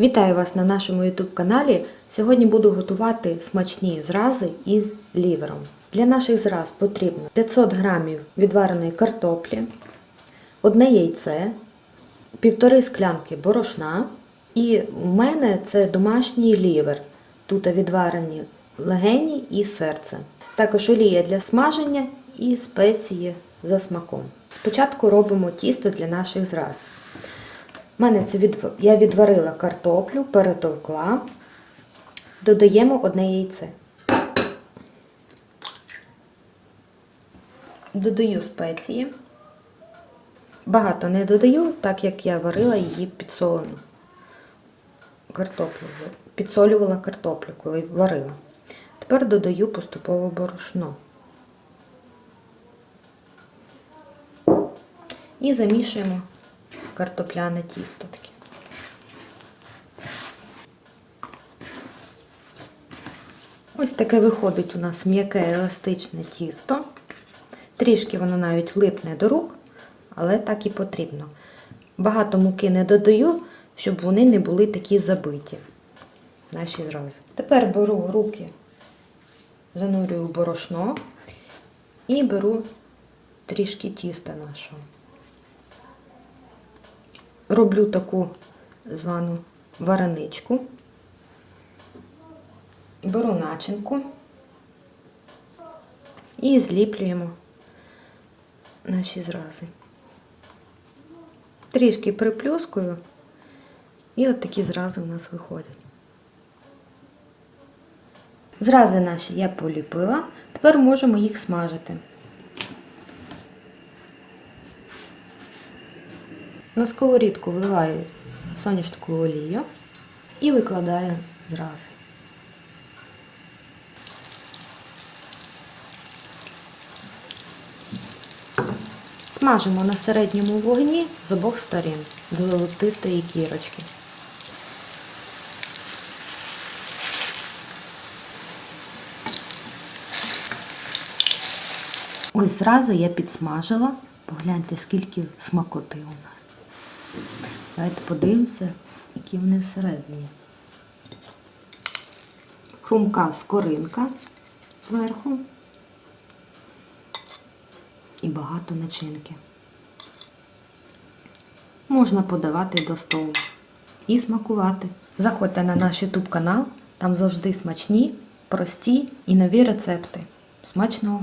Вітаю вас на нашому YouTube каналі. Сьогодні буду готувати смачні зрази із лівером. Для наших зраз потрібно 500 г відвареної картоплі, одне яйце, півтори склянки борошна. І у мене це домашній лівер. Тут відварені легені і серце. Також олія для смаження і спеції за смаком. Спочатку робимо тісто для наших зраз. Мене це від... я відварила картоплю, перетовкла, додаємо одне яйце. Додаю спеції. Багато не додаю, так як я варила її підсолену картоплю. Підсолювала картоплю, коли варила. Тепер додаю поступово борошно. І замішуємо картопляне тісто таке. Ось таке виходить у нас м'яке еластичне тісто. Трішки воно навіть липне до рук, але так і потрібно. Багато муки не додаю, щоб вони не були такі забиті. Наші зрази. Тепер беру руки, занурюю в борошно і беру трішки тіста нашого. Роблю таку звану вареничку, беру начинку і зліплюємо наші зрази. Трішки приплюскую, і от такі зрази у нас виходять. Зрази наші я поліпила, тепер можемо їх смажити. На сковорідку вливаю соняшникову олію і викладаю зрази. Смажимо на середньому вогні з обох сторін до золотистої кірочки. Ось зрази я підсмажила. Погляньте, скільки смакоти у нас. Давайте подивимося, які вони всередині. Хрумка скоринка зверху і багато начинки. Можна подавати до столу і смакувати. Заходьте на наш YouTube канал, там завжди смачні, прості і нові рецепти. Смачного!